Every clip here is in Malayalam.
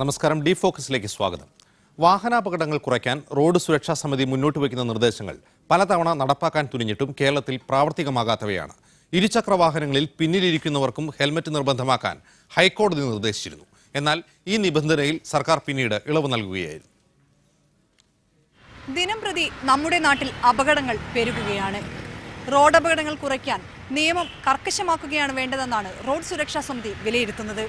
നമസ്കാരം ഡി ഫോക്കസിലേക്ക് സ്വാഗതം. വാഹനാപകടങ്ങൾ കുറയ്ക്കാൻ റോഡ് സുരക്ഷാ സമിതി മുന്നോട്ട് വയ്ക്കുന്ന നിർദ്ദേശങ്ങൾ പലതവണ നടപ്പാക്കാൻ തുനിഞ്ഞിട്ടും കേരളത്തിൽ പ്രാവർത്തികമാകാത്തവയാണ്. ഇരുചക്ര വാഹനങ്ങളിൽ പിന്നിലിരിക്കുന്നവർക്കും ഹെൽമറ്റ് നിർബന്ധമാക്കാൻ ഹൈക്കോടതി നിർദ്ദേശിച്ചിരുന്നു. എന്നാൽ ഈ നിബന്ധനയിൽ സർക്കാർ പിന്നീട് ഇളവ് നൽകുകയായിരുന്നു. ദിനം പ്രതി നമ്മുടെ നാട്ടിൽ അപകടങ്ങൾ പെരുകുകയാണ്. റോഡ് അപകടങ്ങൾ കുറയ്ക്കാൻ നിയമം കർക്കശമാക്കുകയാണ് വേണ്ടതെന്നാണ് റോഡ് സുരക്ഷാ സമിതി വിലയിരുത്തുന്നത്.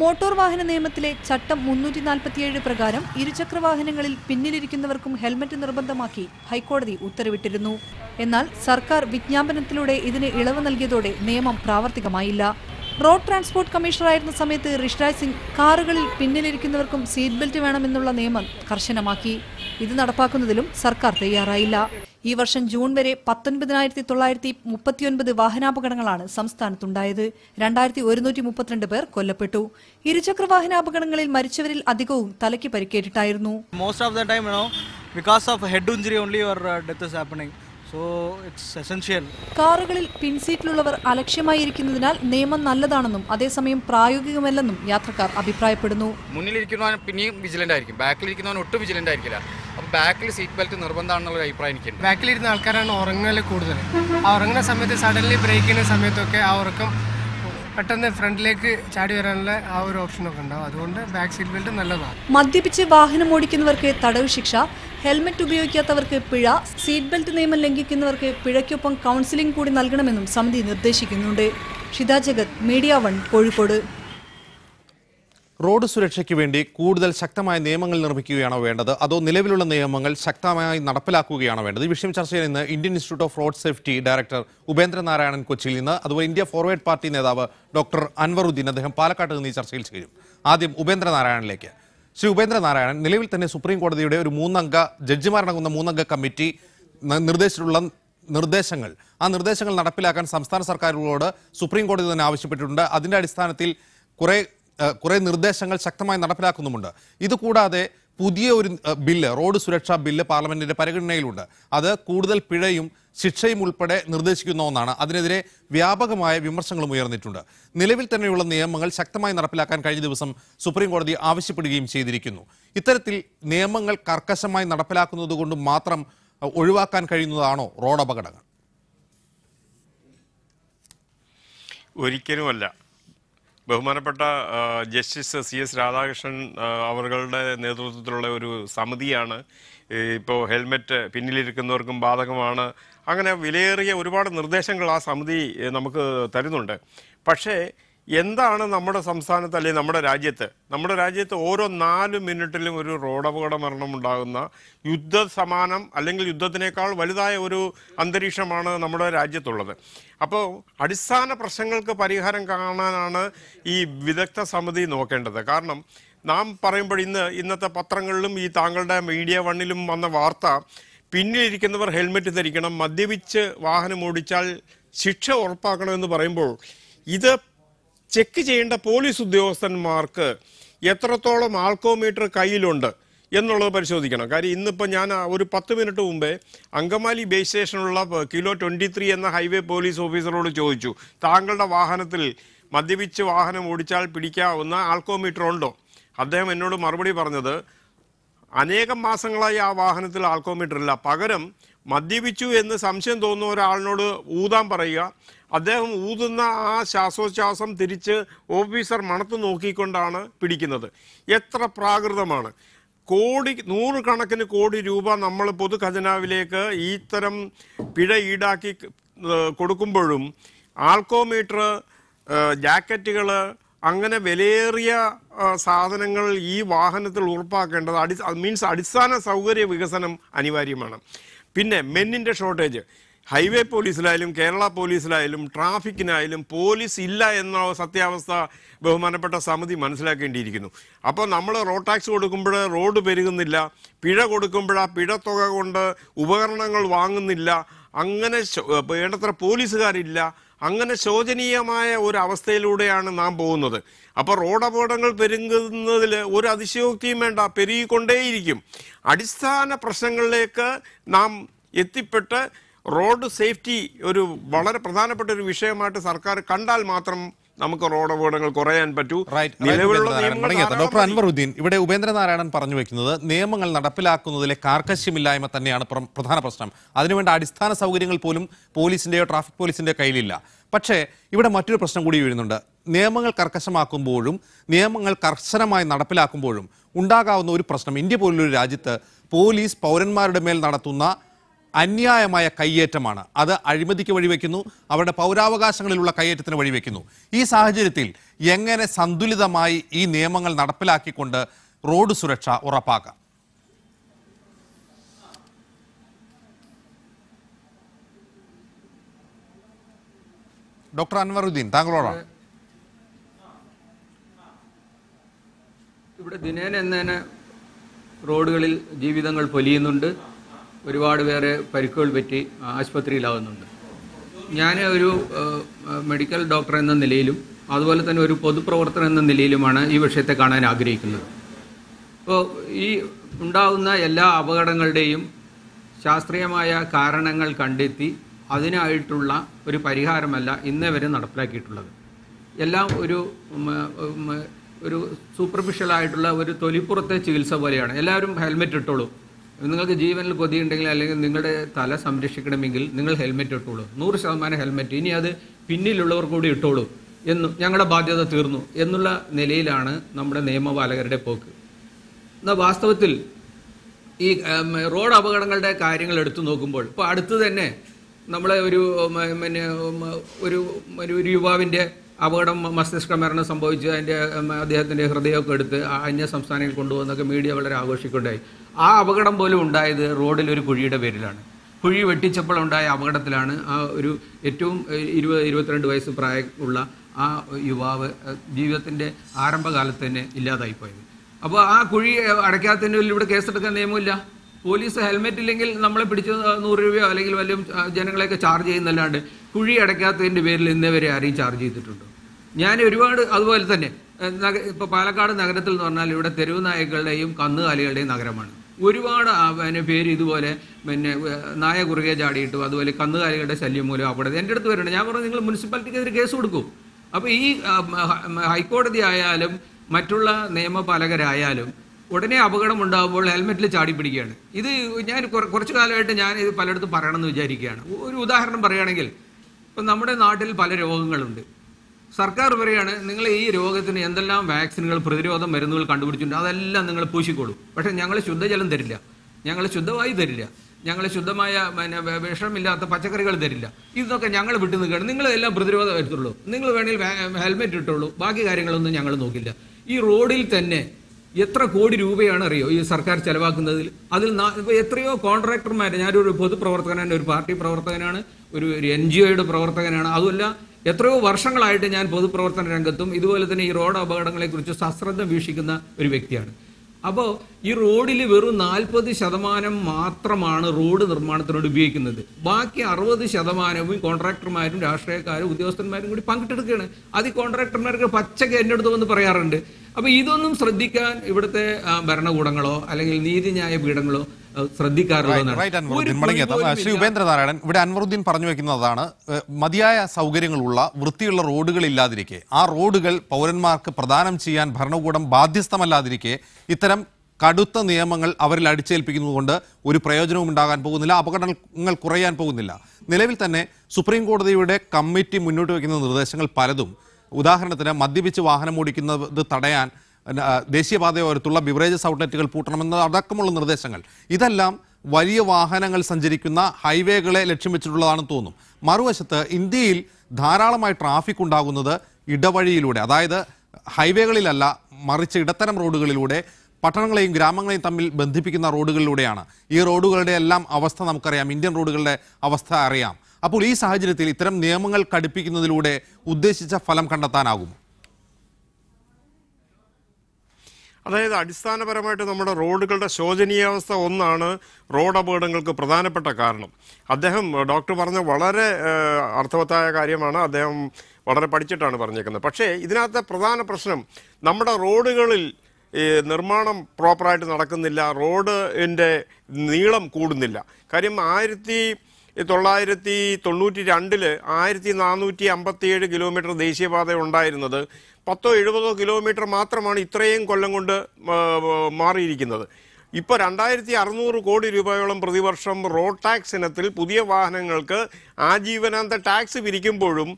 മോട്ടോർ വാഹന നിയമത്തിലെ ചട്ടം മുന്നൂറ്റി നാൽപ്പത്തിയേഴ് പ്രകാരം ഇരുചക്ര വാഹനങ്ങളിൽ പിന്നിലിരിക്കുന്നവർക്കും ഹെൽമറ്റ് നിർബന്ധമാക്കി ഹൈക്കോടതി ഉത്തരവിട്ടിരുന്നു. എന്നാൽ സർക്കാർ വിജ്ഞാപനത്തിലൂടെ ഇതിന് ഇളവ് നൽകിയതോടെ നിയമം പ്രാവർത്തികമായില്ല. റോഡ് ട്രാൻസ്പോർട്ട് കമ്മീഷണറായിരുന്ന സമയത്ത് ഋഷിരാജ് സിംഗ് കാറുകളിൽ പിന്നിലിരിക്കുന്നവർക്കും സീറ്റ് ബെൽറ്റ് വേണമെന്നുള്ള നിയമം കർശനമാക്കി. ഇത് നടപ്പാക്കുന്നതിലും സർക്കാർ തയ്യാറായില്ല. ഈ വർഷം ജൂൺ വരെ പത്തൊൻപതിനായിരത്തി തൊള്ളായിരത്തി മുപ്പത്തിയൊൻപത് വാഹനാപകടങ്ങളാണ് സംസ്ഥാനത്തുണ്ടായത്. രണ്ടായിരത്തി ഒരുന്നൂറ്റി മുപ്പത്തിരണ്ട് പേർ കൊല്ലപ്പെട്ടു. ഇരുചക്ര വാഹനാപകടങ്ങളിൽ മരിച്ചവരിൽ അധികവും തലയ്ക്ക് പരിക്കേറ്റിട്ടായിരുന്നു. Most of time time because of head of only your only your കാറുകളിൽ പിൻസീറ്റിലുള്ളവർ അലക്ഷ്യമായിരിക്കുന്നതിനാൽ നിയമം നല്ലതാണെന്നും അതേസമയം പ്രായോഗികമല്ലെന്നും യാത്രക്കാർ അഭിപ്രായപ്പെടുന്നു. മുന്നിലിരിക്കുന്നവൻ പിന്നെയും വിജിലന്റ് ആയിരിക്കും. ബാക്കിലിരിക്കുന്നവൻ ഒട്ടും വിജിലന്റ് ആയിരിക്കില്ല. അപ്പോൾ ബാക്കിൽ സീറ്റ് ബെൽറ്റ് നിർബന്ധമാണെന്നുള്ള ഒരു അഭിപ്രായം എനിക്കുണ്ട്. ബാക്കിലിരുന്ന ആൾക്കാരാണ് ഉറങ്ങൽ കൂടുതൽ. ആ ഉറങ്ങുന്ന സമയത്ത് സഡൻലി ബ്രേക്ക് ചെയ്യുന്ന സമയത്തൊക്കെ ആ ഉറക്കം പെട്ടെന്ന് ഫ്രണ്ടിലേക്ക് ചാടി വരാനുള്ള ആ ഒരു ഓപ്ഷനൊക്കെ ഉണ്ടാവും. അതുകൊണ്ട് ബാക്ക് സീറ്റ് ബെൽറ്റ് നല്ലതാണ്. മദ്യപിച്ച് വാഹനം ഓടിക്കുന്നവർക്ക് തടവ് ശിക്ഷ ഹെൽമറ്റ് ഉപയോഗിക്കാത്തവർക്ക് പിഴ സീറ്റ് ബെൽറ്റ് നിയമം ലംഘിക്കുന്നവർക്ക് പിഴയ്ക്കൊപ്പം കൗൺസിലിംഗ് കൂടി നൽകണമെന്നും സമിതി നിർദ്ദേശിക്കുന്നുണ്ട്. Shitha Jagath media one Kozhikode. Road സുരക്ഷയ്ക്ക് വേണ്ടി കൂടുതൽ ശക്തമായ നിയമങ്ങൾ നിർമ്മിക്കുകയാണോ വേണ്ടത്? അതോ നിലവിലുള്ള നിയമങ്ങൾ ശക്തമായി നടപ്പിലാക്കുകയാണോ വേണ്ടത്? ഈ വിഷയം ചർച്ച ചെയ്യാൻ ഇന്ന് Indian Institute of Road Safety director Upendranarayanan കൊച്ചിയിൽ നിന്ന് അതുപോലെ ഇന്ത്യ ഫോർവേഡ് പാർട്ടി നേതാവ് ഡോക്ടർ അൻവറുദ്ദീൻ അദ്ദേഹം പാലക്കാട്ട് നിന്ന് ഈ ചർച്ചയിൽ ചേരും. ആദ്യം ഉപേന്ദ്ര നാരായണനിലേക്ക് ശ്രീ ഉപേന്ദ്രനാരായണൻ നിലവിൽ തന്നെ സുപ്രീം കോടതിയുടെ ഒരു മൂന്നംഗ ജഡ്ജിമാരടങ്ങുന്ന മൂന്നംഗ കമ്മിറ്റി നിർദ്ദേശിച്ചിട്ടുള്ള നിർദ്ദേശങ്ങൾ. ആ നിർദ്ദേശങ്ങൾ നടപ്പിലാക്കാൻ സംസ്ഥാന സർക്കാരുകളോട് സുപ്രീം കോടതി തന്നെ ആവശ്യപ്പെട്ടിട്ടുണ്ട്. അതിന്റെ അടിസ്ഥാനത്തിൽ കുറേ കുറേ നിർദ്ദേശങ്ങൾ ശക്തമായി നടപ്പിലാക്കുന്നുമുണ്ട്. ഇതുകൂടാതെ പുതിയ ഒരു ബില്ല് റോഡ് സുരക്ഷാ ബില്ല് പാർലമെന്റിന്റെ പരിഗണനയിലുണ്ട്. അത് കൂടുതൽ പിഴയും ശിക്ഷയും ഉൾപ്പെടെ നിർദ്ദേശിക്കുന്ന ഒന്നാണ്. അതിനെതിരെ വ്യാപകമായ വിമർശനങ്ങളും ഉയർന്നിട്ടുണ്ട്. നിലവിൽ തന്നെയുള്ള നിയമങ്ങൾ ശക്തമായി നടപ്പിലാക്കാൻ കഴിഞ്ഞ ദിവസം സുപ്രീം കോടതി ആവശ്യപ്പെടുകയും ചെയ്തിരിക്കുന്നു. ഇത്തരത്തിൽ നിയമങ്ങൾ കർക്കശമായി നടപ്പിലാക്കുന്നത് കൊണ്ട് മാത്രം ഒഴിവാക്കാൻ കഴിയുന്നതാണോ റോഡ് അപകടങ്ങൾ? ഒരിക്കലുമല്ല. ബഹുമാനപ്പെട്ട ജസ്റ്റിസ് സി എസ് രാധാകൃഷ്ണൻ അവരുടെ നേതൃത്വത്തിലുള്ള ഒരു സമിതിയാണ്. ഇപ്പോൾ ഹെൽമെറ്റ് പിന്നിലിരിക്കുന്നവർക്കും ബാധകമാണ്. അങ്ങനെ വിലയേറിയ ഒരുപാട് നിർദ്ദേശങ്ങൾ ആ സമിതി നമുക്ക് തരുന്നുണ്ട്. പക്ഷേ എന്താണ് നമ്മുടെ സംസ്ഥാനത്ത് അല്ലെങ്കിൽ നമ്മുടെ രാജ്യത്ത്? നമ്മുടെ രാജ്യത്ത് ഓരോ നാല് മിനിറ്റിലും ഒരു റോഡപകട മരണം ഉണ്ടാകുന്ന യുദ്ധ സമാനം അല്ലെങ്കിൽ യുദ്ധത്തിനേക്കാൾ വലുതായ ഒരു അന്തരീക്ഷമാണ് നമ്മുടെ രാജ്യത്തുള്ളത്. അപ്പോൾ അടിസ്ഥാന പ്രശ്നങ്ങൾക്ക് പരിഹാരം കാണാനാണ് ഈ വിദഗ്ധ സമിതി നോക്കേണ്ടത്. കാരണം നാം പറയുമ്പോൾ ഇന്ന് ഇന്നത്തെ പത്രങ്ങളിലും ഈ താങ്കളുടെ മീഡിയ വണ്ണിലും വന്ന വാർത്ത പിന്നിലിരിക്കുന്നവർ ഹെൽമെറ്റ് ധരിക്കണം മദ്യപിച്ച് വാഹനം ഓടിച്ചാൽ ശിക്ഷ ഉറപ്പാക്കണമെന്ന് പറയുമ്പോൾ ഇത് ചെക്ക് ചെയ്യേണ്ട പോലീസ് ഉദ്യോഗസ്ഥന്മാർക്ക് എത്രത്തോളം ആൾക്കോമീറ്റർ കയ്യിലുണ്ട് എന്നുള്ളത് പരിശോധിക്കണം. കാര്യം ഇന്നിപ്പോൾ ഞാൻ ഒരു പത്ത് മിനിറ്റ് മുമ്പേ അങ്കമാലി ബേസ് സ്റ്റേഷനുള്ള കിലോ ട്വന്റി ത്രീ എന്ന ഹൈവേ പോലീസ് ഓഫീസറോട് ചോദിച്ചു. താങ്കളുടെ വാഹനത്തിൽ മദ്യപിച്ച് വാഹനം ഓടിച്ചാൽ പിടിക്കാവുന്ന ആൾക്കോമീറ്റർ ഉണ്ടോ? അദ്ദേഹം എന്നോട് മറുപടി പറഞ്ഞത് അനേകം മാസങ്ങളായി ആ വാഹനത്തിൽ ആൾക്കോമീറ്റർ ഇല്ല. പകരം മദ്യപിച്ചു എന്ന് സംശയം തോന്നുന്ന ഒരാളിനോട് ഊതാൻ പറയുക. അദ്ദേഹം ഊതുന്ന ആ ശ്വാസോച്ഛ്വാസം തിരിച്ച് ഓഫീസർ മണത്ത് നോക്കിക്കൊണ്ടാണ് പിടിക്കുന്നത്. എത്ര പ്രാകൃതമാണ്. കോടി നൂറുകണക്കിന് കോടി രൂപ നമ്മൾ പൊതു ഖജനാവിലേക്ക് ഇത്തരം പിഴ ഈടാക്കി കൊടുക്കുമ്പോഴും ആൽക്കോമീറ്റർ ജാക്കറ്റുകൾ അങ്ങനെ വിലയേറിയ സാധനങ്ങൾ ഈ വാഹനത്തിൽ ഉറപ്പാക്കേണ്ടത് അടി മീൻസ് അടിസ്ഥാന സൗകര്യ വികസനം അനിവാര്യമാണ്. പിന്നെ മെന്നിന്റെ ഷോർട്ടേജ്. ഹൈവേ പോലീസിലായാലും കേരള പോലീസിലായാലും ട്രാഫിക്കിനായാലും പോലീസ് ഇല്ല എന്ന സത്യാവസ്ഥ ബഹുമാനപ്പെട്ട സമിതി മനസ്സിലാക്കേണ്ടിയിരിക്കുന്നു. അപ്പോൾ നമ്മൾ റോഡ് ടാക്സ് കൊടുക്കുമ്പോൾ റോഡ് പെരുകുന്നില്ല പിഴ കൊടുക്കുമ്പോൾ ആ പിഴ തുക കൊണ്ട് ഉപകരണങ്ങൾ വാങ്ങുന്നില്ല അങ്ങനെ വേണ്ടത്ര പോലീസുകാരില്ല അങ്ങനെ ശോചനീയമായ ഒരു അവസ്ഥയിലൂടെയാണ് നാം പോകുന്നത്. അപ്പോൾ റോഡ് അപകടങ്ങൾ പെരുകുന്നതിൽ ഒരു അതിശയോക്തിയും വേണ്ട പെരുകിക്കൊണ്ടേയിരിക്കും. അടിസ്ഥാന പ്രശ്നങ്ങളിലേക്ക് നാം എത്തിപ്പെട്ട് റോഡ് സേഫ്റ്റി ഒരു വളരെ പ്രധാനപ്പെട്ട ഒരു വിഷയമായിട്ട് സർക്കാർ കണ്ടാൽ മാത്രം നമുക്ക് റോഡ് അപകടങ്ങൾ കുറയാൻ പറ്റൂ. ഡോക്ടർ. അൻവറുദ്ദീൻ ഇവിടെ ഉപേന്ദ്രനാരായണൻ പറഞ്ഞു വെക്കുന്നത് നിയമങ്ങൾ നടപ്പിലാക്കുന്നതിലെ കാർക്കശ്യമില്ലായ്മ തന്നെയാണ് പ്രധാന പ്രശ്നം. അതിനുവേണ്ട അടിസ്ഥാന സൗകര്യങ്ങൾ പോലും പോലീസിന്റെയോ ട്രാഫിക് പോലീസിന്റെയോ കയ്യിലില്ല. പക്ഷേ ഇവിടെ മറ്റൊരു പ്രശ്നം കൂടി വരുന്നുണ്ട് നിയമങ്ങൾ കർക്കശമാക്കുമ്പോഴും നിയമങ്ങൾ കർശനമായി നടപ്പിലാക്കുമ്പോഴും ഉണ്ടാകാവുന്ന ഒരു പ്രശ്നം ഇന്ത്യ പോലുള്ളൊരു രാജ്യത്ത് പോലീസ് പൗരന്മാരുടെ മേൽ നടത്തുന്ന അന്യായമായ കയ്യേറ്റമാണ്. അത് അഴിമതിക്ക് വഴിവെക്കുന്നു അവരുടെ പൗരാവകാശങ്ങളിലുള്ള കയ്യേറ്റത്തിന് വഴിവെക്കുന്നു. ഈ സാഹചര്യത്തിൽ എങ്ങനെ സന്തുലിതമായി ഈ നിയമങ്ങൾ നടപ്പിലാക്കിക്കൊണ്ട് റോഡ് സുരക്ഷ ഉറപ്പാക്കാം? ഡോക്ടർ അൻവറുദ്ദീൻ താങ്കളോടാണ്. ഇവിടെ ദിനേന എന്നേന റോഡുകളിൽ ജീവിതങ്ങൾ പൊലിയുന്നുണ്ട്. ഒരുപാട് പേരെ പരിക്കുകൾ പറ്റി ആശുപത്രിയിലാവുന്നുണ്ട്. ഞാൻ ഒരു മെഡിക്കൽ ഡോക്ടർ എന്ന നിലയിലും അതുപോലെ തന്നെ ഒരു പൊതുപ്രവർത്തനം എന്ന നിലയിലുമാണ് ഈ വിഷയത്തെ കാണാൻ ആഗ്രഹിക്കുന്നത്. അപ്പോൾ ഈ ഉണ്ടാകുന്ന എല്ലാ അപകടങ്ങളുടെയും ശാസ്ത്രീയമായ കാരണങ്ങൾ കണ്ടെത്തി അതിനായിട്ടുള്ള ഒരു പരിഹാരമല്ല ഇന്നേ വരെ നടപ്പിലാക്കിയിട്ടുള്ളത്. എല്ലാം ഒരു ഒരു സൂപ്പർഫിഷ്യലായിട്ടുള്ള ഒരു തൊലിപ്പുറത്തെ ചികിത്സ പോലെയാണ്. എല്ലാവരും ഹെൽമെറ്റ് ഇട്ടോളൂ. നിങ്ങൾക്ക് ജീവനിൽ കൊതിയുണ്ടെങ്കിൽ അല്ലെങ്കിൽ നിങ്ങളുടെ തല സംരക്ഷിക്കണമെങ്കിൽ നിങ്ങൾ ഹെൽമെറ്റ് ഇട്ടോളൂ. നൂറ് ശതമാനം ഹെൽമെറ്റ് ഇനി അത് പിന്നിലുള്ളവർ കൂടി ഇട്ടോളൂ എന്നു ഞങ്ങളുടെ ബാധ്യത തീർന്നു എന്നുള്ള നിലയിലാണ് നമ്മുടെ നിയമപാലകരുടെ പോക്ക്. എന്നാൽ വാസ്തവത്തിൽ ഈ റോഡ് അപകടങ്ങളുടെ കാര്യങ്ങൾ എടുത്തു നോക്കുമ്പോൾ ഇപ്പോൾ അടുത്ത് തന്നെ നമ്മളെ ഒരു പിന്നെ ഒരു ഒരു യുവാവിന്റെ അപകടം മസ്തിഷ്ക മരണം സംഭവിച്ച് അതിന്റെ അദ്ദേഹത്തിന്റെ ഹൃദയമൊക്കെ എടുത്ത് അന്യ സംസ്ഥാനങ്ങളിൽ കൊണ്ടുപോകുന്നൊക്കെ മീഡിയ വളരെ ആഘോഷിക്കുകയുണ്ടായി. ആ അപകടം പോലും ഉണ്ടായത് റോഡിൽ ഒരു കുഴിയുടെ പേരിലാണ്. കുഴി വെട്ടിച്ചപ്പോൾ ഉണ്ടായ അപകടത്തിലാണ് ആ ഒരു ഏറ്റവും ഇരുപത് ഇരുപത്തിരണ്ട് വയസ്സ് പ്രായമുള്ള ആ യുവാവ് ജീവിതത്തിന്റെ ആരംഭകാലത്ത് തന്നെ ഇല്ലാതായിപ്പോയത് അപ്പോൾ ആ കുഴി അടയ്ക്കാത്തതിന്റെ ഇവിടെ കേസെടുക്കാൻ നിയമമില്ല. പോലീസ് ഹെൽമെറ്റ് ഇല്ലെങ്കിൽ നമ്മളെ പിടിച്ച് നൂറ് രൂപയോ അല്ലെങ്കിൽ വല്ലതും ജനങ്ങളെയൊക്കെ ചാർജ് ചെയ്യുന്നല്ലാണ്ട് കുഴി അടയ്ക്കാത്തതിന്റെ പേരിൽ ഇന്നേവരെ ആരെയും ചാർജ് ചെയ്തിട്ടുണ്ടോ? ഞാൻ ഒരുപാട് അതുപോലെ തന്നെ ഇപ്പോൾ പാലക്കാട് നഗരത്തിൽ എന്ന് പറഞ്ഞാൽ ഇവിടെ തെരുവ് നായകളുടെയും കന്നുകാലികളുടെയും നഗരമാണ്. ഒരുപാട് പിന്നെ പേര് ഇതുപോലെ പിന്നെ നായ കുറുകെ ചാടിയിട്ടും അതുപോലെ കന്നുകാലികളുടെ ശല്യം മൂലം അവിടെ എന്റെ അടുത്ത് വരുന്നുണ്ട്. ഞാൻ പറഞ്ഞു നിങ്ങൾ മുനിസിപ്പാലിറ്റിക്കെതിരെ കേസ് കൊടുക്കും. അപ്പോൾ ഈ ഹൈക്കോടതി ആയാലും മറ്റുള്ള നിയമപാലകരായാലും ഉടനെ അപകടം ഉണ്ടാകുമ്പോൾ ഹെൽമെറ്റിൽ ചാടി പിടിക്കുകയാണ്. ഇത് ഞാൻ കുറ- കുറച്ച് കാലമായിട്ട് ഞാൻ ഇത് പലയിടത്തും പറയണമെന്ന് വിചാരിക്കുകയാണ്. ഒരു ഉദാഹരണം പറയുകയാണെങ്കിൽ ഇപ്പം നമ്മുടെ നാട്ടിൽ പല രോഗങ്ങളുണ്ട്. സർക്കാർ പറയാണ് നിങ്ങൾ ഈ രോഗത്തിന് എന്തെല്ലാം വാക്സിനുകൾ പ്രതിരോധ മരുന്നുകൾ കണ്ടുപിടിച്ചിട്ടുണ്ട് അതെല്ലാം നിങ്ങൾ പൂശിക്കോളൂ. പക്ഷേ ഞങ്ങൾ ശുദ്ധജലം തരില്ല. ഞങ്ങൾ ശുദ്ധവായു തരില്ല. ഞങ്ങൾ ശുദ്ധമായ പിന്നെ വിഷമില്ലാത്ത പച്ചക്കറികൾ തരില്ല. ഇതൊക്കെ ഞങ്ങൾ വിട്ടു നിൽക്കുകയാണ്. നിങ്ങൾ എല്ലാം പ്രതിരോധം വരുത്തുള്ളൂ. നിങ്ങൾ വേണമെങ്കിൽ ഹെൽമെറ്റ് ഇട്ടുള്ളൂ. ബാക്കി കാര്യങ്ങളൊന്നും ഞങ്ങൾ നോക്കില്ല. ഈ റോഡിൽ തന്നെ എത്ര കോടി രൂപയാണ് അറിയോ ഈ സർക്കാർ ചെലവാക്കുന്നതിൽ? അതിൽ എത്രയോ കോൺട്രാക്ടർമാർ ഞാനൊരു പൊതുപ്രവർത്തകനാണ് ഒരു പാർട്ടി പ്രവർത്തകനാണ് ഒരു എൻ ജി ഒയുടെ പ്രവർത്തകനാണ് അതുമല്ല എത്രയോ വർഷങ്ങളായിട്ട് ഞാൻ പൊതുപ്രവർത്തന രംഗത്തും ഇതുപോലെ തന്നെ ഈ റോഡ് അപകടങ്ങളെക്കുറിച്ച് സശ്രദ്ധ വീക്ഷിക്കുന്ന ഒരു വ്യക്തിയാണ്. അപ്പോൾ ഈ റോഡിൽ വെറും നാൽപ്പത് ശതമാനം മാത്രമാണ് റോഡ് നിർമ്മാണത്തിനോട് ഉപയോഗിക്കുന്നത്. ബാക്കി അറുപത് ശതമാനവും കോൺട്രാക്ടർമാരും രാഷ്ട്രീയക്കാരും ഉദ്യോഗസ്ഥന്മാരും കൂടി പങ്കിട്ടെടുക്കുകയാണ്. അത് ഈ കോൺട്രാക്ടർമാർക്ക് പച്ചക്ക് എന്റെ അടുത്ത് വന്ന് പറയാറുണ്ട്. അപ്പോൾ ഇതൊന്നും ശ്രദ്ധിക്കാൻ ഇവിടുത്തെ ഭരണകൂടങ്ങളോ അല്ലെങ്കിൽ നീതിന്യായ പീഠങ്ങളോ കുഴി ശ്രീ. ഉപേന്ദ്രനാരായണൻ ഇവിടെ അൻവറുദ്ദീൻ പറഞ്ഞു വെക്കുന്നതാണ് മതിയായ സൗകര്യങ്ങളുള്ള വൃത്തിയുള്ള റോഡുകൾ ഇല്ലാതിരിക്കെ ആ റോഡുകൾ പൗരന്മാർക്ക് പ്രദാനം ചെയ്യാൻ ഭരണകൂടം ബാധ്യസ്ഥമല്ലാതിരിക്കെ ഇത്തരം കടുത്ത നിയമങ്ങൾ അവരിൽ അടിച്ചേൽപ്പിക്കുന്നതുകൊണ്ട് ഒരു പ്രയോജനവും ഉണ്ടാകാൻ പോകുന്നില്ല അപകടങ്ങൾ കുറയാൻ പോകുന്നില്ല. നിലവിൽ തന്നെ സുപ്രീം കോടതിയുടെ കമ്മിറ്റി മുന്നോട്ട് വയ്ക്കുന്ന നിർദ്ദേശങ്ങൾ പലതും. ഉദാഹരണത്തിന് മദ്യപിച്ച് വാഹനം ഓടിക്കുന്നത് തടയാൻ ദേശീയപാതയോരത്തുള്ള ബിവറേജസ് ഔട്ട്ലെറ്റുകൾ പൂട്ടണമെന്ന അടക്കമുള്ള നിർദ്ദേശങ്ങൾ. ഇതെല്ലാം വലിയ വാഹനങ്ങൾ സഞ്ചരിക്കുന്ന ഹൈവേകളെ ലക്ഷ്യം വെച്ചിട്ടുള്ളതാണെന്ന് തോന്നും. മറുവശത്ത് ഇന്ത്യയിൽ ധാരാളമായി ട്രാഫിക് ഉണ്ടാകുന്നത് ഇടവഴിയിലൂടെ അതായത് ഹൈവേകളിലല്ല മറിച്ച് ഇടത്തരം റോഡുകളിലൂടെ പട്ടണങ്ങളെയും ഗ്രാമങ്ങളെയും തമ്മിൽ ബന്ധിപ്പിക്കുന്ന റോഡുകളിലൂടെയാണ്. ഈ റോഡുകളുടെ എല്ലാം അവസ്ഥ നമുക്കറിയാം ഇന്ത്യൻ റോഡുകളുടെ അവസ്ഥ അറിയാം. അപ്പോൾ ഈ സാഹചര്യത്തിൽ ഇത്തരം നിയമങ്ങൾ കടുപ്പിക്കുന്നതിലൂടെ ഉദ്ദേശിച്ച ഫലം കണ്ടെത്താനാകും അതായത് അടിസ്ഥാനപരമായിട്ട് നമ്മുടെ റോഡുകളുടെ ശോചനീയാവസ്ഥ ഒന്നാണ് റോഡ് അപകടങ്ങൾക്ക് പ്രധാനപ്പെട്ട കാരണം. അദ്ദേഹം ഡോക്ടർ പറഞ്ഞ വളരെ അർത്ഥവത്തായ കാര്യമാണ് അദ്ദേഹം വളരെ പഠിച്ചിട്ടാണ് പറഞ്ഞേക്കുന്നത്. പക്ഷേ ഇതിനകത്തെ പ്രധാന പ്രശ്നം നമ്മുടെ റോഡുകളിൽ നിർമ്മാണം പ്രോപ്പറായിട്ട് നടക്കുന്നില്ല റോഡിന്റെ നീളം കൂടുന്നില്ല. കാര്യം ആയിരത്തി തൊള്ളായിരത്തി തൊണ്ണൂറ്റി രണ്ടിൽ ആയിരത്തി നാനൂറ്റി അമ്പത്തിയേഴ് കിലോമീറ്റർ ദേശീയപാത ഉണ്ടായിരുന്നത് പത്തോ എഴുപതോ കിലോമീറ്റർ മാത്രമാണ് ഇത്രയും കൊല്ലം കൊണ്ട് മാറിയിരിക്കുന്നത്. ഇപ്പോൾ രണ്ടായിരത്തി അറുന്നൂറ് കോടി രൂപയോളം പ്രതിവർഷം റോഡ് ടാക്സ് ഇനത്തിൽ പുതിയ വാഹനങ്ങൾക്ക് ആജീവനാന്ത ടാക്സ് പിരിക്കുമ്പോഴും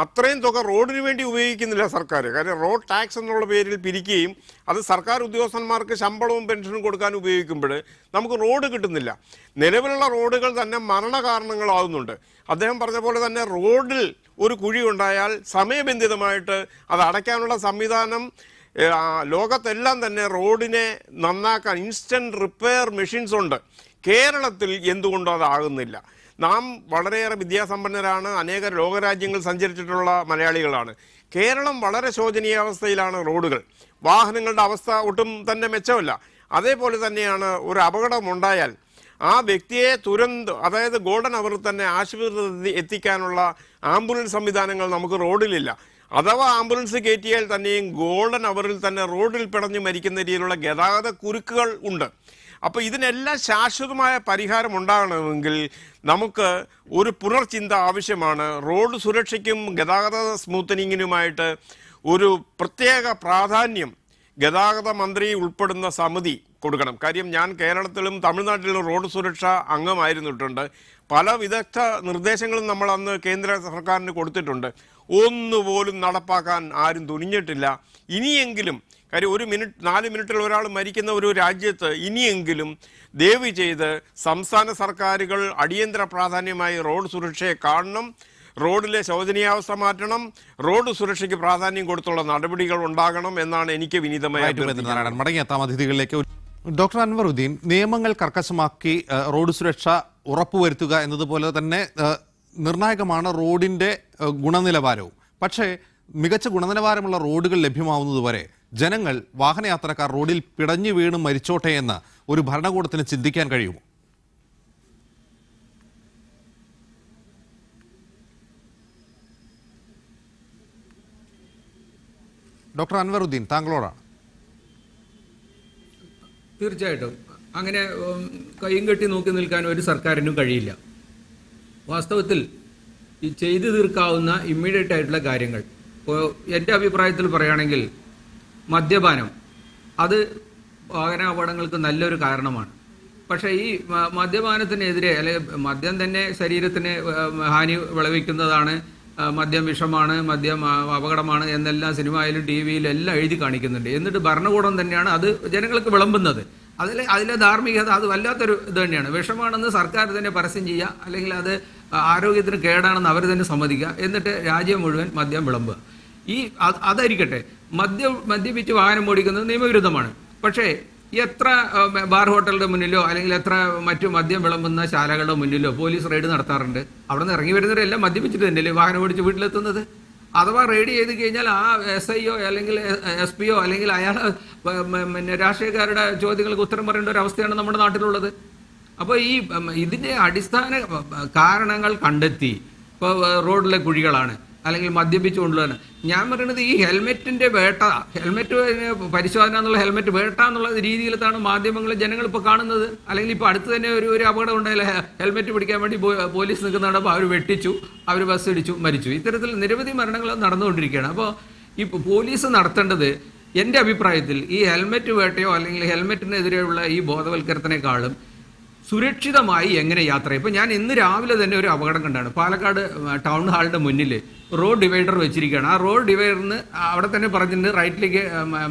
അത്രയും തുക റോഡിന് വേണ്ടി ഉപയോഗിക്കുന്നില്ല സർക്കാർ കാര്യം റോഡ് ടാക്സ് എന്നുള്ള പേരിൽ പിരിക്കുകയും അത് സർക്കാർ ഉദ്യോഗസ്ഥന്മാർക്ക് ശമ്പളവും പെൻഷനും കൊടുക്കാൻ ഉപയോഗിക്കുമ്പോൾ നമുക്ക് റോഡ് കിട്ടുന്നില്ല. നിലവിലുള്ള റോഡുകൾ തന്നെ മരണ കാരണങ്ങളാകുന്നുണ്ട് അദ്ദേഹം പറഞ്ഞ പോലെ തന്നെ റോഡിൽ ഒരു കുഴി ഉണ്ടായാൽ സമയബന്ധിതമായിട്ട് അത് അടയ്ക്കാനുള്ള സംവിധാനം ലോകത്തെല്ലാം തന്നെ റോഡിനെ നന്നാക്കാൻ ഇൻസ്റ്റന്റ് റിപ്പയർ മെഷീൻസ് ഉണ്ട്. കേരളത്തിൽ എന്തുകൊണ്ടും അതാകുന്നില്ല നാം വളരെയേറെ വിദ്യാസമ്പന്നരാണ് അനേക ലോകരാജ്യങ്ങൾ സഞ്ചരിച്ചിട്ടുള്ള മലയാളികളാണ്. കേരളം വളരെ ശോചനീയാവസ്ഥയിലാണ് റോഡുകൾ. വാഹനങ്ങളുടെ അവസ്ഥ ഒട്ടും തന്നെ മെച്ചമല്ല. അതേപോലെ തന്നെയാണ് ഒരു അപകടമുണ്ടായാൽ ആ വ്യക്തിയെ തുരന്ത് അതായത് ഗോൾഡൻ അവർ തന്നെ ആശുപത്രി എത്തിക്കാനുള്ള ആംബുലൻസ് സംവിധാനങ്ങൾ നമുക്ക് റോഡിലില്ല. അഥവാ ആംബുലൻസ് കയറ്റിയാൽ തന്നെയും ഗോൾഡൻ അവറിൽ തന്നെ റോഡിൽ പിടഞ്ഞു മരിക്കുന്ന രീതിയിലുള്ള ഗതാഗത കുരുക്കുകൾ ഉണ്ട്. അപ്പോൾ ഇതിനെല്ലാം ശാശ്വതമായ പരിഹാരം ഉണ്ടാകണമെങ്കിൽ നമുക്ക് ഒരു പുനർചിന്ത ആവശ്യമാണ്. റോഡ് സുരക്ഷയ്ക്കും ഗതാഗത സ്മൂത്തനിങ്ങിനുമായിട്ട് ഒരു പ്രത്യേക പ്രാധാന്യം ഗതാഗത മന്ത്രി ഉൾപ്പെടുന്ന സമിതി കൊടുക്കണം. കാര്യം ഞാൻ കേരളത്തിലും തമിഴ്നാട്ടിലും റോഡ് സുരക്ഷ അംഗമായിരുന്നിട്ടുണ്ട്. പല വിദഗ്ധ നിർദ്ദേശങ്ങളും നമ്മൾ അന്ന് കേന്ദ്ര സർക്കാരിന് കൊടുത്തിട്ടുണ്ട്. ഒന്നുപോലും നടപ്പാക്കാൻ ആരും തുനിഞ്ഞിട്ടില്ല. ഇനിയെങ്കിലും കാര്യം ഒരു മിനിറ്റ് നാല് മിനിറ്റിൽ ഒരാൾ മരിക്കുന്ന ഒരു രാജ്യത്ത് ഇനിയെങ്കിലും ദയവ് ചെയ്ത് സംസ്ഥാന സർക്കാരുകൾ അടിയന്തര പ്രാധാന്യമായി റോഡ് സുരക്ഷയെ കാണണം റോഡിലെ ശോചനീയാവസ്ഥ മാറ്റണം റോഡ് സുരക്ഷയ്ക്ക് പ്രാധാന്യം കൊടുത്തുള്ള നടപടികൾ ഉണ്ടാകണം എന്നാണ് എനിക്ക് വിനീതമായി റൈറ്റ് അഭ്യർത്ഥിക്കുന്നത്. ഉപേന്ദ്രനാരായണൻ മടങ്ങിയെത്താം അതിഥികളിലേക്ക്. ഡോക്ടർ അൻവറുദ്ദീൻ നിയമങ്ങൾ കർക്കശമാക്കി റോഡ് സുരക്ഷ ഉറപ്പുവരുത്തുക എന്നതുപോലെ തന്നെ നിർണായകമാണ് റോഡിന്റെ ഗുണനിലവാരവും. പക്ഷേ മികച്ച ഗുണനിലവാരമുള്ള റോഡുകൾ ലഭ്യമാവുന്നതുവരെ ജനങ്ങൾ വാഹനയാത്രക്കാർ റോഡിൽ പിടഞ്ഞു വീണ് മരിച്ചോട്ടെ എന്ന് ഒരു ഭരണകൂടത്തിന് ചിന്തിക്കാൻ കഴിയുമോ? ഡോക്ടർ അൻവറുദ്ദീൻ താങ്കളോടാണ്. തീർച്ചയായിട്ടും. അങ്ങനെ കൈയും കെട്ടി നോക്കി നിൽക്കാൻ ഒരു സർക്കാരിനും കഴിയില്ല. വാസ്തവത്തിൽ ഈ ചെയ്തു തീർക്കാവുന്ന ഇമ്മീഡിയറ്റ് ആയിട്ടുള്ള കാര്യങ്ങൾ. ഇപ്പോൾ എന്റെ അഭിപ്രായത്തിൽ പറയുകയാണെങ്കിൽ മദ്യപാനം. അത് വാഹനാപകടങ്ങൾക്ക് നല്ലൊരു കാരണമാണ്. പക്ഷേ ഈ മദ്യപാനത്തിനെതിരെ അല്ലെ മദ്യം തന്നെ ശരീരത്തിന് ഹാനി വിളവിക്കുന്നതാണ് മദ്യം വിഷമാണ് മദ്യം അപകടമാണ് എന്നെല്ലാം സിനിമയിലും ടി വിയിലും എല്ലാം എഴുതി കാണിക്കുന്നുണ്ട്. എന്നിട്ട് ഭരണകൂടം തന്നെയാണ് അത് ജനങ്ങൾക്ക് വിളമ്പുന്നത്. അതിൽ അതിലെ ധാർമ്മികത അത് വല്ലാത്തൊരു ഇത് തന്നെയാണ്. വിഷമാണെന്ന് സർക്കാർ തന്നെ പരസ്യം ചെയ്യുക അല്ലെങ്കിൽ അത് ആരോഗ്യത്തിന് കേടാണെന്ന് അവർ തന്നെ സമ്മതിക്കുക. എന്നിട്ട് രാജ്യം മുഴുവൻ മദ്യം വിളമ്പുക. ഈ അത് അതായിരിക്കട്ടെ. മദ്യം മദ്യപിച്ച് വാഹനം ഓടിക്കുന്നത് നിയമവിരുദ്ധമാണ്. പക്ഷേ എത്ര ബാർ ഹോട്ടലിന്റെ മുന്നിലോ അല്ലെങ്കിൽ എത്ര മറ്റു മദ്യം വിളമ്പുന്ന ശാലകളുടെ മുന്നിലോ പോലീസ് റെയ്ഡ് നടത്താറുണ്ട്. അവിടെ നിന്ന് ഇറങ്ങി വരുന്നവരെല്ലാം മദ്യപിച്ചിട്ട് തന്നെയല്ലേ വാഹനം ഓടിച്ച് വീട്ടിലെത്തുന്നത്? അഥവാ റെയ്ഡ് ചെയ്ത് കഴിഞ്ഞാൽ ആ എസ് ഐ ഒ അല്ലെങ്കിൽ എസ് പി ഒ അല്ലെങ്കിൽ അയാൾ പിന്നെ രാഷ്ട്രീയക്കാരുടെ ചോദ്യങ്ങൾക്ക് ഉത്തരം പറയേണ്ട ഒരു അവസ്ഥയാണ് നമ്മുടെ നാട്ടിലുള്ളത്. അപ്പോൾ ഈ ഇതിന്റെ അടിസ്ഥാന കാരണങ്ങൾ കണ്ടെത്തി. ഇപ്പോൾ റോഡിലെ കുഴികളാണ്. അല്ലെങ്കിൽ മദ്യപിച്ചുകൊണ്ടുള്ളതാണ്. ഞാൻ പറയുന്നത് ഈ ഹെൽമെറ്റിന്റെ വേട്ട ഹെൽമെറ്റ് പരിശോധന എന്നുള്ള ഹെൽമെറ്റ് വേട്ട എന്നുള്ള രീതിയിലാണ് മാധ്യമങ്ങൾ ജനങ്ങൾ ഇപ്പോൾ കാണുന്നത്. അല്ലെങ്കിൽ ഇപ്പോൾ അടുത്ത് തന്നെ ഒരു ഒരു അപകടം ഉണ്ടായാലും ഹെൽമെറ്റ് പിടിക്കാൻ വേണ്ടി പോലീസ് പോലീസ് നിൽക്കുന്നുണ്ടപ്പോൾ അവർ വെട്ടിച്ചു അവർ ബസ് ഇടിച്ചു മരിച്ചു. ഇത്തരത്തിൽ നിരവധി മരണങ്ങൾ നടന്നുകൊണ്ടിരിക്കുകയാണ്. അപ്പോൾ ഈ പോലീസ് നടത്തേണ്ടത് എന്റെ അഭിപ്രായത്തിൽ ഈ ഹെൽമെറ്റ് വേട്ടയോ അല്ലെങ്കിൽ ഹെൽമെറ്റിനെതിരെയുള്ള ഈ ബോധവൽക്കരണത്തിനേക്കാളും സുരക്ഷിതമായി എങ്ങനെ യാത്ര? ഇപ്പൊ ഞാൻ ഇന്ന് രാവിലെ തന്നെ ഒരു അപകടം കണ്ടാണ്. പാലക്കാട് ടൗൺ ഹാളിന്റെ മുന്നിൽ റോഡ് ഡിവൈഡർ വെച്ചിരിക്കുകയാണ്. ആ റോഡ് ഡിവൈഡറിന് അവിടെ തന്നെ പറഞ്ഞിട്ടുണ്ട് റൈറ്റിലേക്ക്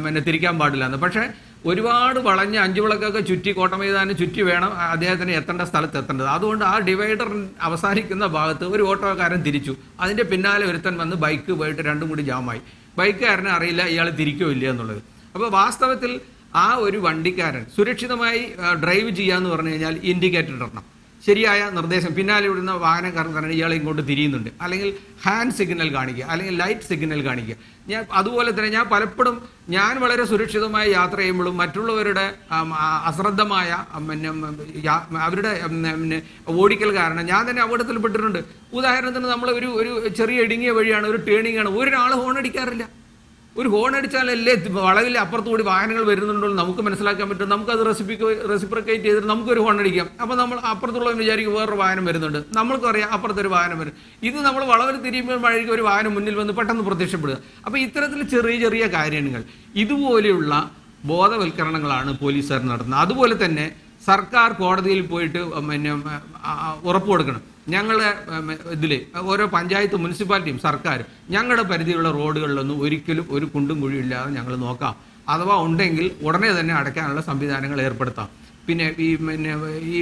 പിന്നെ തിരിക്കാൻ പാടില്ല എന്ന്. പക്ഷേ ഒരുപാട് വളഞ്ഞ് അഞ്ചു വിളക്കൊക്കെ ചുറ്റി കോട്ടമൈതാനം ചുറ്റി വേണം അദ്ദേഹത്തിന് എത്തേണ്ട സ്ഥലത്ത് എത്തേണ്ടത്. അതുകൊണ്ട് ആ ഡിവൈഡർ അവസാനിക്കുന്ന ഭാഗത്ത് ഒരു ഓട്ടോക്കാരൻ തിരിച്ചു. അതിന്റെ പിന്നാലെ ഒരുത്തൻ വന്ന് ബൈക്ക് പോയിട്ട് രണ്ടും കൂടി ജാമായി. ബൈക്കുകാരനെ അറിയില്ല ഇയാൾ തിരിക്കോ ഇല്ല എന്നുള്ളത്. അപ്പോൾ വാസ്തവത്തിൽ ആ ഒരു വണ്ടിക്കാരൻ സുരക്ഷിതമായി ഡ്രൈവ് ചെയ്യാന്ന് പറഞ്ഞു കഴിഞ്ഞാൽ ഇൻഡിക്കേറ്റർ ഇടണം. ശരിയായ നിർദ്ദേശം. പിന്നാലെ വിടുന്ന വാഹനക്കാരൻ ഇയാൾ ഇങ്ങോട്ട് തിരിയുന്നുണ്ട്. അല്ലെങ്കിൽ ഹാൻഡ് സിഗ്നൽ കാണിക്കുക അല്ലെങ്കിൽ ലൈറ്റ് സിഗ്നൽ കാണിക്കുക. ഞാൻ അതുപോലെ തന്നെ ഞാൻ പലപ്പോഴും ഞാൻ വളരെ സുരക്ഷിതമായി യാത്ര ചെയ്യുമ്പോഴും മറ്റുള്ളവരുടെ അശ്രദ്ധമായ പിന്നെ അവരുടെ പിന്നെ ഓടിക്കൽ കാരണം ഞാൻ തന്നെ അപകടത്തിൽപ്പെട്ടിട്ടുണ്ട്. ഉദാഹരണത്തിന് നമ്മൾ ഒരു ഒരു ചെറിയ ഇടുങ്ങിയ വഴിയാണ് ഒരു ടേണിംഗ് ആണ്. ഒരാൾ ഹോൺ അടിക്കാറില്ല. ഒരു ഹോൺ അടിച്ചാലല്ലേ വളവിൽ അപ്പുറത്തുകൂടി വാഹനങ്ങൾ വരുന്നുണ്ടോ നമുക്ക് മനസ്സിലാക്കാൻ പറ്റും. നമുക്ക് നമുക്കത് റെസിപ്പിക്ക് റെസിപ്രിക്കേറ്റ് ചെയ്തിട്ട് നമുക്കൊരു ഹോൺ അടിക്കാം. അപ്പോൾ നമ്മൾ അപ്പുറത്തുള്ളവൻ വിചാരിക്കും വേറൊരു വാഹനം വരുന്നുണ്ട്. നമ്മൾക്ക് അറിയാം അപ്പുറത്തൊരു വാഹനം വരും. ഇത് നമ്മൾ വളവിൽ തിരിയുമ്പോൾ വഴിക്ക് ഒരു വാഹനം മുന്നിൽ വന്ന് പെട്ടെന്ന് പ്രത്യക്ഷപ്പെടുക. അപ്പോൾ ഇത്തരത്തിൽ ചെറിയ ചെറിയ കാര്യങ്ങൾ. ഇതുപോലെയുള്ള ബോധവൽക്കരണങ്ങളാണ് പോലീസുകാർ നടത്തുന്നത്. അതുപോലെ തന്നെ സർക്കാർ കോടതിയിൽ പോയിട്ട് പിന്നെ ഉറപ്പ് കൊടുക്കണം. ഞങ്ങളുടെ ഇതിൽ ഓരോ പഞ്ചായത്ത് മുനിസിപ്പാലിറ്റിയും സർക്കാർ ഞങ്ങളുടെ പരിധിയിലുള്ള റോഡുകളിലൊന്നും ഒരിക്കലും ഒരു കുണ്ടും കുഴിയില്ലാതെ ഞങ്ങൾ നോക്കാം. അഥവാ ഉണ്ടെങ്കിൽ ഉടനെ തന്നെ അടയ്ക്കാനുള്ള സംവിധാനങ്ങൾ ഏർപ്പെടുത്താം. പിന്നെ ഈ പിന്നെ ഈ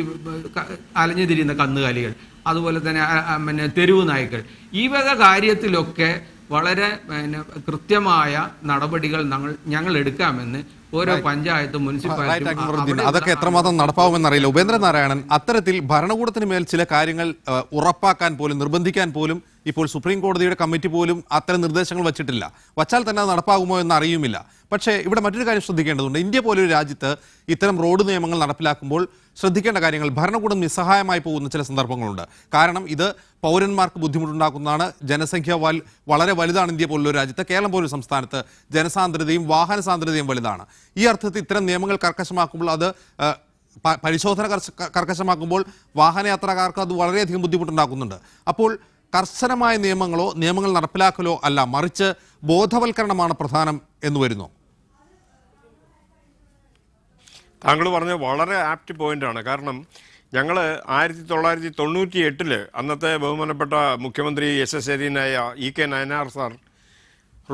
അലഞ്ഞു തിരിയുന്ന കന്നുകാലികൾ അതുപോലെ തന്നെ പിന്നെ തെരുവ് നായ്ക്കൾ ഈ വക കാര്യത്തിലൊക്കെ വളരെ പിന്നെ കൃത്യമായ നടപടികൾ ഞങ്ങൾ ഞങ്ങൾ എടുക്കാമെന്ന് ഓരോ പഞ്ചായത്തും മുനിസിപ്പാലിറ്റി മുനിസിപ്പാലിറ്റിയും അതൊക്കെ എത്രമാത്രം നടപ്പാവുമെന്നറിയില്ല. ഉപേന്ദ്രനാരായണൻ അത്തരത്തിൽ ഭരണകൂടത്തിന് മേൽ ചില കാര്യങ്ങൾ ഉറപ്പാക്കാൻ പോലും നിർബന്ധിക്കാൻ പോലും ഇപ്പോൾ സുപ്രീം കോടതിയുടെ കമ്മിറ്റി പോലും അത്തരം നിർദ്ദേശങ്ങൾ വച്ചിട്ടില്ല. വച്ചാൽ തന്നെ അത് നടപ്പാകുമോ എന്ന് അറിയുമില്ല. പക്ഷേ ഇവിടെ മറ്റൊരു കാര്യം ശ്രദ്ധിക്കേണ്ടതുണ്ട്. ഇന്ത്യ പോലൊരു രാജ്യത്ത് ഇത്തരം റോഡ് നിയമങ്ങൾ നടപ്പിലാക്കുമ്പോൾ ശ്രദ്ധിക്കേണ്ട കാര്യങ്ങൾ ഭരണകൂടം നിസ്സഹായമായി പോകുന്ന ചില സന്ദർഭങ്ങളുണ്ട്. കാരണം ഇത് പൗരന്മാർക്ക് ബുദ്ധിമുട്ടുണ്ടാക്കുന്നതാണ്. ജനസംഖ്യ വൽ വളരെ വലുതാണ് ഇന്ത്യ പോലുള്ള രാജ്യത്ത്. കേരളം പോലൊരു സംസ്ഥാനത്ത് ജനസാന്ദ്രതയും വാഹന സാന്ദ്രതയും വലുതാണ്. ഈ അർത്ഥത്തിൽ ഇത്തരം നിയമങ്ങൾ കർക്കശമാക്കുമ്പോൾ അത് പരിശോധന കർക്കശമാക്കുമ്പോൾ വാഹനയാത്രക്കാർക്ക് അത് വളരെയധികം ബുദ്ധിമുട്ടുണ്ടാക്കുന്നുണ്ട്. അപ്പോൾ കർശനമായ നിയമങ്ങളോ നിയമങ്ങൾ നടപ്പിലാക്കലോ അല്ല മറിച്ച് ബോധവൽക്കരണമാണ് പ്രധാനം എന്ന് വരുന്നു. താങ്കൾ പറഞ്ഞ വളരെ ആപ്റ്റ് പോയിന്റാണ്. കാരണം ഞങ്ങൾ ആയിരത്തി തൊള്ളായിരത്തി തൊണ്ണൂറ്റി എട്ടിൽ അന്നത്തെ ബഹുമാനപ്പെട്ട മുഖ്യമന്ത്രി S S എരീനായ E K Nayanar sir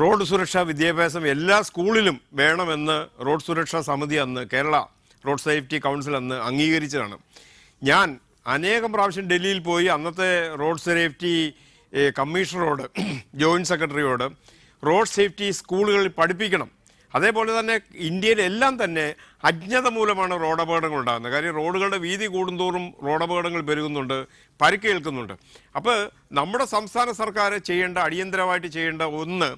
road സുരക്ഷാ വിദ്യാഭ്യാസം എല്ലാ സ്കൂളിലും വേണമെന്ന് റോഡ് സുരക്ഷാ സമിതി അന്ന് കേരള റോഡ് സേഫ്റ്റി കൗൺസിൽ അന്ന് അംഗീകരിച്ചതാണ്. ഞാൻ അനേകം പ്രാവശ്യം ഡൽഹിയിൽ പോയി. അന്നത്തെ റോഡ് സേഫ്റ്റി കമ്മീഷണറോട് ജോയിന്റ് സെക്രട്ടറിയോട് റോഡ് സേഫ്റ്റി സ്കൂളുകളിൽ പഠിപ്പിക്കണം. അതേപോലെ തന്നെ ഇന്ത്യയിലെല്ലാം തന്നെ അജ്ഞത മൂലമാണ് റോഡ് അപകടങ്ങൾ ഉണ്ടാകുന്നത്. കാര്യം റോഡുകളുടെ വീതി കൂടുന്തോറും റോഡ് അപകടങ്ങൾ പെരുകുന്നുണ്ട് പരിക്കേൽക്കുന്നുണ്ട്. അപ്പോൾ നമ്മുടെ സംസ്ഥാന സർക്കാർ ചെയ്യേണ്ട അടിയന്തരമായിട്ട് ചെയ്യേണ്ട ഒന്ന്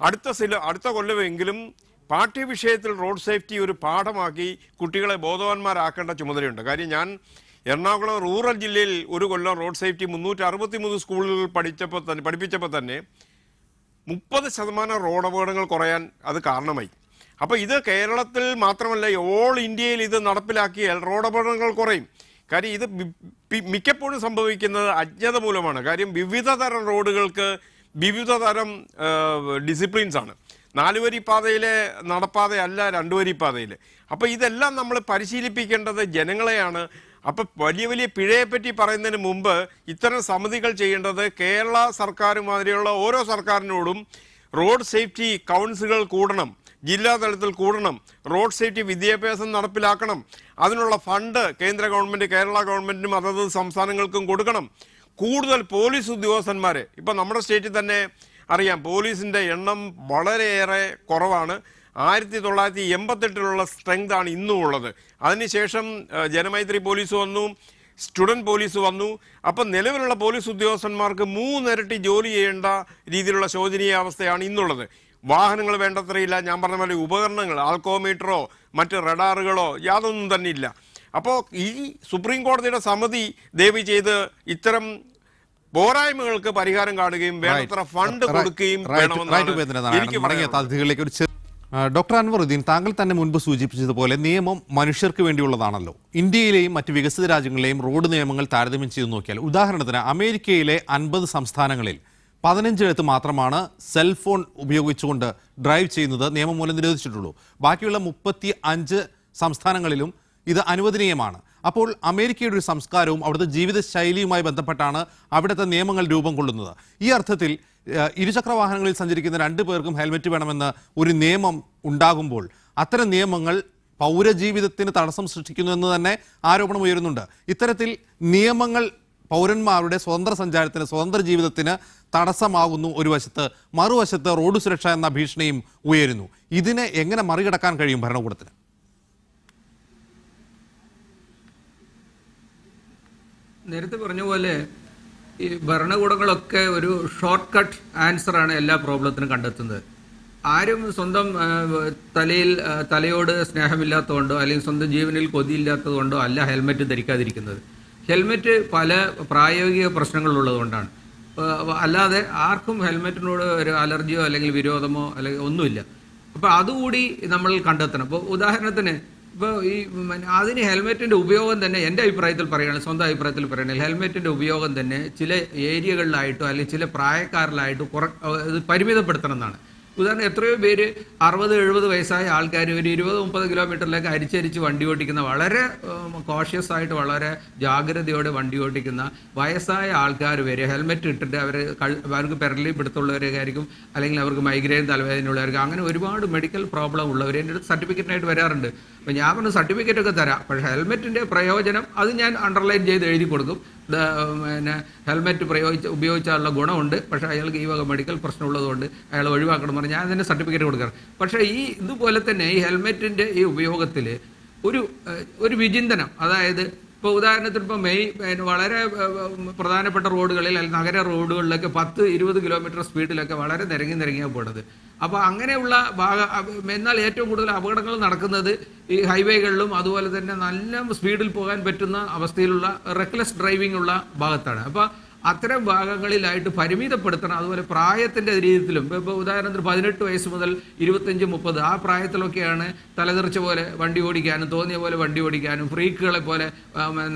അടുത്ത സില അടുത്ത കൊല്ലമെങ്കിലും പാഠ്യവിഷയത്തിൽ റോഡ് സേഫ്റ്റി ഒരു പാഠമാക്കി കുട്ടികളെ ബോധവാന്മാരാക്കേണ്ട ചുമതലയുണ്ട്. കാര്യം ഞാൻ എറണാകുളം റൂറൽ ജില്ലയിൽ ഒരു കൊല്ലം റോഡ് സേഫ്റ്റി മുന്നൂറ്റി അറുപത്തി മൂന്ന് സ്കൂളുകൾ പഠിച്ചപ്പോൾ തന്നെ പഠിപ്പിച്ചപ്പോൾ തന്നെ മുപ്പത് ശതമാനം റോഡ് അപകടങ്ങൾ കുറയാൻ അത് കാരണമായി. അപ്പോൾ ഇത് കേരളത്തിൽ മാത്രമല്ല ഓൾ ഇന്ത്യയിൽ ഇത് നടപ്പിലാക്കിയാൽ റോഡ് അപകടങ്ങൾ കുറയും. കാര്യം ഇത് മിക്കപ്പോഴും സംഭവിക്കുന്നത് അജ്ഞത മൂലമാണ്. കാര്യം വിവിധ തരം റോഡുകൾക്ക് വിവിധ തരം ഡിസിപ്ലിൻസ് ആണ്. നാലുവരി പാതയിലെ നടപ്പാതയല്ല രണ്ടുവരി പാതയിൽ അപ്പോൾ ഇതെല്ലാം നമ്മൾ പരിശീലിപ്പിക്കേണ്ടത് ജനങ്ങളെയാണ്. അപ്പൊ വലിയ വലിയ പിഴയെ പറ്റി പറയുന്നതിന് മുമ്പ് ഇത്തരം സമിതികൾ ചെയ്യേണ്ടത് കേരള സർക്കാർ മാതിരിയുള്ള ഓരോ സർക്കാരിനോടും റോഡ് സേഫ്റ്റി കൗൺസിലുകൾ കൂടണം ജില്ലാ തലത്തിൽ കൂടണം റോഡ് സേഫ്റ്റി വിദ്യാഭ്യാസം നടപ്പിലാക്കണം അതിനുള്ള ഫണ്ട് കേന്ദ്ര ഗവൺമെന്റ് കേരള ഗവൺമെന്റിനും അതത് സംസ്ഥാനങ്ങൾക്കും കൊടുക്കണം. കൂടുതൽ പോലീസ് ഉദ്യോഗസ്ഥന്മാരെ ഇപ്പൊ നമ്മുടെ സ്റ്റേറ്റിൽ തന്നെ അറിയാം പോലീസിന്റെ എണ്ണം വളരെയേറെ കുറവാണ്. ആയിരത്തി തൊള്ളായിരത്തി എൺപത്തെട്ടിലുള്ള സ്ട്രെങ്ത് ആണ് ഇന്നും ഉള്ളത് അതിനുശേഷം ജനമൈത്രി പോലീസ് വന്നു സ്റ്റുഡന്റ് പോലീസ് വന്നു. അപ്പം നിലവിലുള്ള പോലീസ് ഉദ്യോഗസ്ഥന്മാർക്ക് മൂന്നിരട്ടി ജോലി ചെയ്യേണ്ട രീതിയിലുള്ള ശോചനീയ അവസ്ഥയാണ് ഇന്നുള്ളത്. വാഹനങ്ങൾ വേണ്ടത്രയില്ല ഞാൻ പറഞ്ഞ പോലെ ഉപകരണങ്ങൾ ആൽക്കോമീറ്ററോ മറ്റ് റഡാറുകളോ യാതൊന്നും തന്നെ ഇല്ല. അപ്പോൾ ഈ സുപ്രീം കോടതിയുടെ സമിതി ദേവി ചെയ്ത് ഇത്തരം പോരായ്മകൾക്ക് പരിഹാരം കാണുകയും വേണ്ടത്ര ഫണ്ട് കൊടുക്കുകയും വേണമെന്നാണ് എനിക്ക്. അതിഥികളിലേക്ക് ഒരു ഡോക്ടർ അൻവറുദ്ദീൻ താങ്കൾ തന്നെ മുൻപ് സൂചിപ്പിച്ചതുപോലെ നിയമം മനുഷ്യർക്ക് വേണ്ടിയുള്ളതാണല്ലോ. ഇന്ത്യയിലെയും മറ്റ് വികസിത രാജ്യങ്ങളിലെയും റോഡ് നിയമങ്ങൾ താരതമ്യം ചെയ്ത് നോക്കിയാൽ ഉദാഹരണത്തിന് അമേരിക്കയിലെ അൻപത് സംസ്ഥാനങ്ങളിൽ പതിനഞ്ചിടത്ത് മാത്രമാണ് സെൽഫോൺ ഉപയോഗിച്ചുകൊണ്ട് ഡ്രൈവ് ചെയ്യുന്നത് നിയമം മൂലം നിരോധിച്ചിട്ടുള്ളൂ. ബാക്കിയുള്ള മുപ്പത്തി അഞ്ച് സംസ്ഥാനങ്ങളിലും ഇത് അനുവദനീയമാണ്. അപ്പോൾ അമേരിക്കയുടെ ഒരു സംസ്കാരവും അവിടുത്തെ ജീവിതശൈലിയുമായി ബന്ധപ്പെട്ടാണ് അവിടുത്തെ നിയമങ്ങൾ രൂപം കൊള്ളുന്നത്. ഈ അർത്ഥത്തിൽ ഇരുചക്ര വാഹനങ്ങളിൽ സഞ്ചരിക്കുന്ന രണ്ടു പേർക്കും ഹെൽമെറ്റ് വേണമെന്ന് ഒരു നിയമം ഉണ്ടാകുമ്പോൾ അത്തരം നിയമങ്ങൾ പൗരജീവിതത്തിന് തടസ്സം സൃഷ്ടിക്കുന്നു എന്ന് തന്നെ ആരോപണം ഉയരുന്നുണ്ട്. ഇത്തരത്തിൽ നിയമങ്ങൾ പൗരന്മാരുടെ സ്വതന്ത്ര സഞ്ചാരത്തിന് സ്വതന്ത്ര ജീവിതത്തിന് തടസ്സമാകുന്നു ഒരു വശത്ത്. മറുവശത്ത് റോഡ് സുരക്ഷ എന്ന ഭീഷണിയും ഉയരുന്നു. ഇതിനെ എങ്ങനെ മറികടക്കാൻ കഴിയും ഭരണകൂടത്തിന്? നേരത്തെ പറഞ്ഞ പോലെ ഈ ഭരണകൂടങ്ങളൊക്കെ ഒരു ഷോർട്ട് കട്ട് ആൻസറാണ് എല്ലാ പ്രോബ്ലത്തിനും കണ്ടെത്തുന്നത്. ആരും സ്വന്തം തലയിൽ തലയോട് സ്നേഹമില്ലാത്തതുകൊണ്ടോ അല്ലെങ്കിൽ സ്വന്തം ജീവനിൽ കൊതിയില്ലാത്തതുകൊണ്ടോ അല്ല ഹെൽമെറ്റ് ധരിക്കാതിരിക്കുന്നത്. ഹെൽമെറ്റ് പല പ്രായോഗിക പ്രശ്നങ്ങളുള്ളതുകൊണ്ടാണ് അല്ലാതെ ആർക്കും ഹെൽമെറ്റിനോട് ഒരു അലർജിയോ അല്ലെങ്കിൽ വിരോധമോ അല്ലെങ്കിൽ ഒന്നുമില്ല. അപ്പോൾ അതുകൂടി നമ്മൾ കണ്ടെത്തണം. അപ്പോൾ ഉദാഹരണത്തിന് ഇപ്പോൾ ഈ അതിന് ഹെൽമെറ്റിന്റെ ഉപയോഗം തന്നെ എന്റെ അഭിപ്രായത്തിൽ പറയുകയാണ് സ്വന്തം അഭിപ്രായത്തിൽ പറയുകയാണെങ്കിൽ ഹെൽമെറ്റിന്റെ ഉപയോഗം തന്നെ ചില ഏരിയകളിലായിട്ടോ അല്ലെങ്കിൽ ചില പ്രായക്കാരിലായിട്ടോ കുറ ഇത് പരിമിതപ്പെടുത്തണം എന്നാണ് ഉദാഹരണം എത്രയോ പേര് അറുപത് എഴുപത് വയസ്സായ ആൾക്കാർ ഒരു ഇരുപത് മുപ്പത് കിലോമീറ്ററിലേക്ക് അരിച്ചരിച്ച് വണ്ടി ഓടിക്കുന്ന വളരെ കോഷ്യസ് ആയിട്ട് വളരെ ജാഗ്രതയോടെ വണ്ടി ഓടിക്കുന്ന വയസ്സായ ആൾക്കാർ വരെ ഹെൽമെറ്റ് ഇട്ടിട്ട് അവർ അവർക്ക് പെരലി പിടുത്തുള്ളവരൊക്കെ ആയിരിക്കും അല്ലെങ്കിൽ അവർക്ക് മൈഗ്രെയിൻ തലവേദന ഉള്ളവർക്ക് അങ്ങനെ ഒരുപാട് മെഡിക്കൽ പ്രോബ്ലം ഉള്ളവർ എന്റെ അടുത്ത് സർട്ടിഫിക്കറ്റിനായിട്ട് വരാറുണ്ട്. അപ്പോൾ ഞാൻ പറഞ്ഞു സർട്ടിഫിക്കറ്റ് ഒക്കെ തരാം. പക്ഷേ ഹെൽമെറ്റിന്റെ പ്രയോജനം അത് ഞാൻ അണ്ടർലൈൻ ചെയ്ത് എഴുതി കൊടുക്കും. പിന്നെ ഹെൽമെറ്റ് പ്രയോഗിച്ച് ഉപയോഗിച്ചാലുള്ള ഗുണമുണ്ട്. പക്ഷേ അയാൾക്ക് ഈ വക മെഡിക്കൽ പ്രശ്നമുള്ളതുകൊണ്ട് അയാൾ ഒഴിവാക്കണം പറഞ്ഞ് ഞാൻ തന്നെ സർട്ടിഫിക്കറ്റ് കൊടുക്കാറ്. പക്ഷേ ഈ ഇതുപോലെ തന്നെ ഈ ഹെൽമെറ്റിന്റെ ഈ ഉപയോഗത്തിൽ ഒരു ഒരു വിചിന്തനം. അതായത് ഇപ്പോൾ ഉദാഹരണത്തിന് ഇപ്പോൾ മെയ് വളരെ പ്രധാനപ്പെട്ട റോഡുകളിൽ അല്ലെങ്കിൽ നഗര റോഡുകളിലൊക്കെ പത്ത് ഇരുപത് കിലോമീറ്റർ സ്പീഡിലൊക്കെ വളരെ നിരങ്ങി നിരങ്ങിയാണ് പോണത്. അപ്പോൾ അങ്ങനെയുള്ള ഭാഗ എന്നാൽ ഏറ്റവും കൂടുതൽ അപകടങ്ങൾ നടക്കുന്നത് ഈ ഹൈവേകളിലും അതുപോലെ തന്നെ നല്ല സ്പീഡിൽ പോകാൻ പറ്റുന്ന അവസ്ഥയിലുള്ള റെക്ലെസ് ഡ്രൈവിംഗ് ഉള്ള ഭാഗത്താണ്. അപ്പോൾ അത്തരം ഭാഗങ്ങളിലായിട്ട് പരിമിതപ്പെടുത്തണം. അതുപോലെ പ്രായത്തിന്റെ രീതിയിലും ഇപ്പോൾ ഉദാഹരണത്തിന് പതിനെട്ട് വയസ്സ് മുതൽ ഇരുപത്തഞ്ച് മുപ്പത് ആ പ്രായത്തിലൊക്കെയാണ് തലതെറിച്ച പോലെ വണ്ടി ഓടിക്കാനും തോന്നിയ പോലെ വണ്ടി ഓടിക്കാനും ഫ്രീക്കുകളെ പോലെ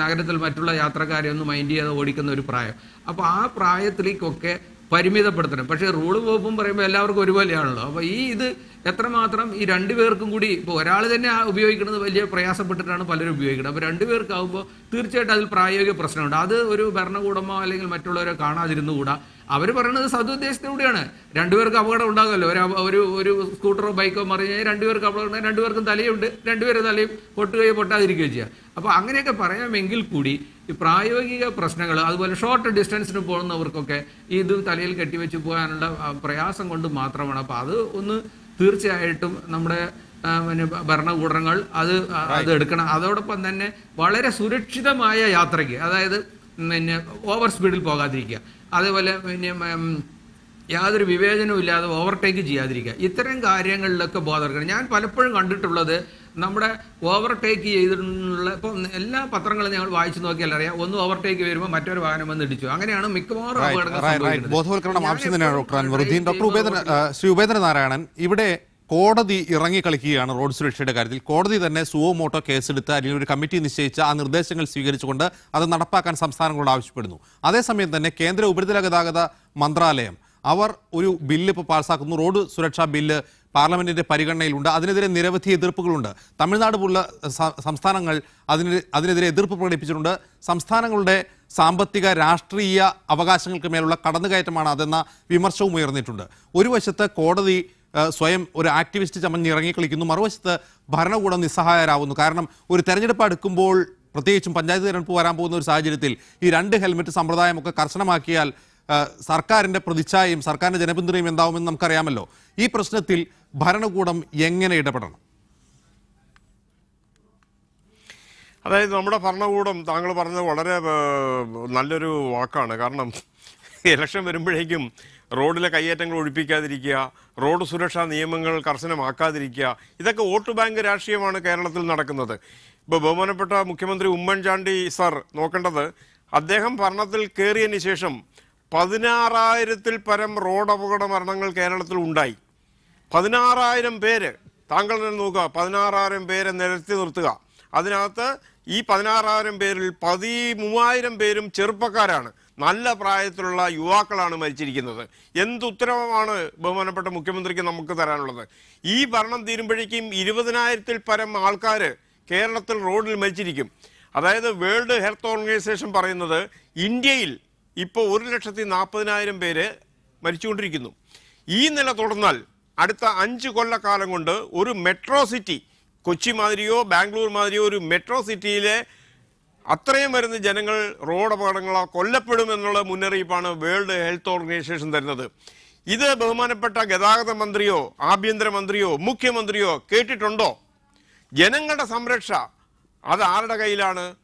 നഗരത്തിൽ മറ്റുള്ള യാത്രക്കാരെ ഒന്നും മൈൻഡ് ചെയ്യാതെ ഓടിക്കുന്ന ഒരു പ്രായം. അപ്പോൾ ആ പ്രായത്തിലേക്കൊക്കെ പരിമിതപ്പെടുത്തണം. പക്ഷേ റൂൾ വകുപ്പും പറയുമ്പോൾ എല്ലാവർക്കും ഒരുപോലെയാണല്ലോ. അപ്പോൾ ഈ ഇത് എത്രമാത്രം ഈ രണ്ടു പേർക്കും കൂടി ഇപ്പോൾ ഒരാൾ തന്നെ ഉപയോഗിക്കുന്നത് വലിയ പ്രയാസപ്പെട്ടിട്ടാണ് പലരും ഉപയോഗിക്കുന്നത്. അപ്പോൾ രണ്ടു പേർക്കാവുമ്പോൾ തീർച്ചയായിട്ടും അതിൽ പ്രായോഗിക പ്രശ്നമുണ്ട്. അത് ഒരു ഭരണകൂടമോ അല്ലെങ്കിൽ മറ്റുള്ളവരോ കാണാതിരുന്നുകൂടാ. അവർ പറയുന്നത് സതുദ്ദേശത്തിലൂടെയാണ് രണ്ടുപേർക്ക് അപകടം ഉണ്ടാകുമല്ലോ. ഒരു ഒരു ഒരു സ്കൂട്ടറോ ബൈക്കോ മറിഞ്ഞാൽ രണ്ടുപേർക്ക് അപകടം ഉണ്ടായി രണ്ടുപേർക്കും തലയുണ്ട്. രണ്ടുപേരും തലയും പൊട്ടുകയോ പൊട്ടാതിരിക്കുകയോ ചെയ്യുക അപ്പോൾ അങ്ങനെയൊക്കെ പറയാമെങ്കിൽ കൂടി ഈ പ്രായോഗിക പ്രശ്നങ്ങൾ അതുപോലെ ഷോർട്ട് ഡിസ്റ്റൻസിന് പോകുന്നവർക്കൊക്കെ ഇത് തലയിൽ കെട്ടിവെച്ച് പോകാനുള്ള പ്രയാസം കൊണ്ട് മാത്രമാണ്. അപ്പോൾ അത് ഒന്ന് തീർച്ചയായിട്ടും നമ്മുടെ പിന്നെ ഭരണകൂടങ്ങൾ അത് അത് എടുക്കണം. അതോടൊപ്പം തന്നെ വളരെ സുരക്ഷിതമായ യാത്രയ്ക്ക് അതായത് പിന്നെ ഓവർ സ്പീഡിൽ പോകാതിരിക്കുക. അതേപോലെ പിന്നെ യാതൊരു വിവേചനവും ഇല്ലാതെ ഓവർടേക്ക് ചെയ്യാതിരിക്കുക. ഇത്തരം കാര്യങ്ങളിലൊക്കെ ബോധവൽക്കരണം. ഞാൻ പലപ്പോഴും കണ്ടിട്ടുള്ളത് നമ്മുടെ ഓവർടേക്ക് ചെയ്തിട്ടുള്ള ഇപ്പം എല്ലാ പത്രങ്ങളും ഞങ്ങൾ വായിച്ചു നോക്കിയാൽ അറിയാം. ഒന്ന് ഓവർടേക്ക് വരുമ്പോൾ മറ്റൊരു വാഹനം വന്ന് ഇടിച്ചു. അങ്ങനെയാണ് മിക്കവാറും നാരായണൻ അപകടങ്ങൾ. ബോധവൽക്കരണം ആവശ്യം തന്നെയാണ് ഡോക്ടർ ഡോക്ടർ ശ്രീ ഉപേന്ദ്രനാരായണൻ ഇവിടെ കോടതി ഇറങ്ങിക്കളിക്കുകയാണ് റോഡ് സുരക്ഷയുടെ കാര്യത്തിൽ. കോടതി തന്നെ സുവോ മോട്ടോ കേസെടുത്ത് അല്ലെങ്കിൽ ഒരു കമ്മിറ്റി നിശ്ചയിച്ച ആ നിർദ്ദേശങ്ങൾ സ്വീകരിച്ചുകൊണ്ട് അത് നടപ്പാക്കാൻ സംസ്ഥാനങ്ങളോട് ആവശ്യപ്പെടുന്നു. അതേസമയം തന്നെ കേന്ദ്ര ഉപരിതല ഗതാഗത മന്ത്രാലയം അവർ ഒരു ബില്ല് ഇപ്പോൾ പാസ്സാക്കുന്നു റോഡ് സുരക്ഷാ ബില്ല് പാർലമെന്റിന്റെ പരിഗണനയിലുണ്ട്. അതിനെതിരെ നിരവധി എതിർപ്പുകളുണ്ട്. തമിഴ്നാട് പോലുള്ള സംസ്ഥാനങ്ങൾ അതിന് അതിനെതിരെ എതിർപ്പ് പ്രകടിപ്പിച്ചിട്ടുണ്ട്. സംസ്ഥാനങ്ങളുടെ സാമ്പത്തിക രാഷ്ട്രീയ അവകാശങ്ങൾക്ക് മേലുള്ള കടന്നുകയറ്റമാണ് അതെന്ന വിമർശവും ഉയർന്നിട്ടുണ്ട്. ഒരു വശത്ത് കോടതി സ്വയം ഒരു ആക്ടിവിസ്റ്റ് ചമഞ്ഞ് ഇറങ്ങിക്കളിക്കുന്നു മറുവശത്ത് ഭരണകൂടം നിസ്സഹായരാകുന്നു കാരണം ഒരു തെരഞ്ഞെടുപ്പ് അടുക്കുമ്പോൾ പ്രത്യേകിച്ചും പഞ്ചായത്ത് തിരഞ്ഞെടുപ്പ് വരാൻ പോകുന്ന ഒരു സാഹചര്യത്തിൽ ഈ രണ്ട് ഹെൽമെറ്റ് സമ്പ്രദായമൊക്കെ കർശനമാക്കിയാൽ ആ, സർക്കാരിന്റെ പ്രതിച്ഛായയും സർക്കാരിന്റെ ജനപിന്തുണയും എന്താവുമെന്ന് നമുക്കറിയാമല്ലോ. ഈ പ്രശ്നത്തിൽ ഭരണകൂടം എങ്ങനെ ഇടപെടണം? അതായത് നമ്മുടെ ഭരണകൂടം താങ്കൾ പറഞ്ഞത് വളരെ നല്ലൊരു വാക്കാണ്. കാരണം ഇലക്ഷൻ വരുമ്പോഴേക്കും റോഡിലെ കയ്യേറ്റങ്ങൾ ഒഴിപ്പിക്കാതിരിക്കുക റോഡ് സുരക്ഷാ നിയമങ്ങൾ കർശനമാക്കാതിരിക്കുക ഇതൊക്കെ വോട്ട് ബാങ്ക് രാഷ്ട്രീയമാണ് കേരളത്തിൽ നടക്കുന്നത്. ഇപ്പോൾ ബഹുമാനപ്പെട്ട മുഖ്യമന്ത്രി ഉമ്മൻചാണ്ടി സർ നോക്കേണ്ടത് അദ്ദേഹം ഭരണത്തിൽ കയറിയതിന് ശേഷം പതിനാറായിരത്തിൽ പരം റോഡ് അപകട മരണങ്ങൾ കേരളത്തിൽ ഉണ്ടായി. പതിനാറായിരം പേര് താങ്കൾ തന്നെ നോക്കുക പതിനാറായിരം പേരെ നിരത്തി നിർത്തുക. അതിനകത്ത് ഈ പതിനാറായിരം പേരിൽ പതി മൂവായിരം പേരും ചെറുപ്പക്കാരാണ്. നല്ല പ്രായത്തിലുള്ള യുവാക്കളാണ് മരിച്ചിരിക്കുന്നത്. എന്ത് ഉത്തരവാണ് ബഹുമാനപ്പെട്ട മുഖ്യമന്ത്രിക്ക് നമുക്ക് തരാനുള്ളത്? ഈ ഭരണം തീരുമ്പോഴേക്കും ഇരുപതിനായിരത്തിൽ പരം ആൾക്കാർ കേരളത്തിൽ റോഡിൽ മരിച്ചിരിക്കും. അതായത് വേൾഡ് ഹെൽത്ത് ഓർഗനൈസേഷൻ പറയുന്നത് ഇന്ത്യയിൽ ഇപ്പോൾ ഒരു ലക്ഷത്തി നാൽപ്പതിനായിരം പേര് മരിച്ചുകൊണ്ടിരിക്കുന്നു. ഈ നില തുടർന്നാൽ അടുത്ത അഞ്ച് കൊല്ലക്കാലം കൊണ്ട് ഒരു മെട്രോ സിറ്റി കൊച്ചി മാതിരിയോ ബാംഗ്ലൂർ മാതിരിയോ ഒരു മെട്രോ സിറ്റിയിലെ അത്രയും വരുന്ന ജനങ്ങൾ റോഡ് അപകടങ്ങളോ കൊല്ലപ്പെടുമെന്നുള്ള മുന്നറിയിപ്പാണ് വേൾഡ് ഹെൽത്ത് ഓർഗനൈസേഷൻ തരുന്നത്. ഇത് ബഹുമാനപ്പെട്ട ഗതാഗത മന്ത്രിയോ ആഭ്യന്തര മന്ത്രിയോ മുഖ്യമന്ത്രിയോ കേട്ടിട്ടുണ്ടോ? ജനങ്ങളുടെ സംരക്ഷ അത് ആരുടെ കയ്യിലാണ്?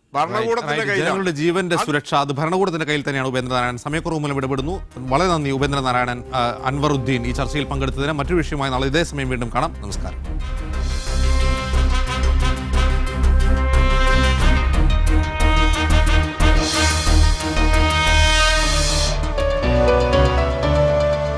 ജനങ്ങളുടെ ജീവന്റെ സുരക്ഷ അത് ഭരണകൂടത്തിന്റെ കയ്യിൽ തന്നെയാണ് ഉപേന്ദ്രനാരായണൻ. സമയക്കുറവ് മൂലം ഇടപെടുന്നു. വളരെ നന്ദി ഉപേന്ദ്രനാരായണൻ അൻവറുദ്ദീൻ ഈ ചർച്ചയിൽ പങ്കെടുത്തതിന്. മറ്റൊരു വിഷയമായി നാളെ ഇതേ സമയം വീണ്ടും കാണാം. നമസ്കാരം.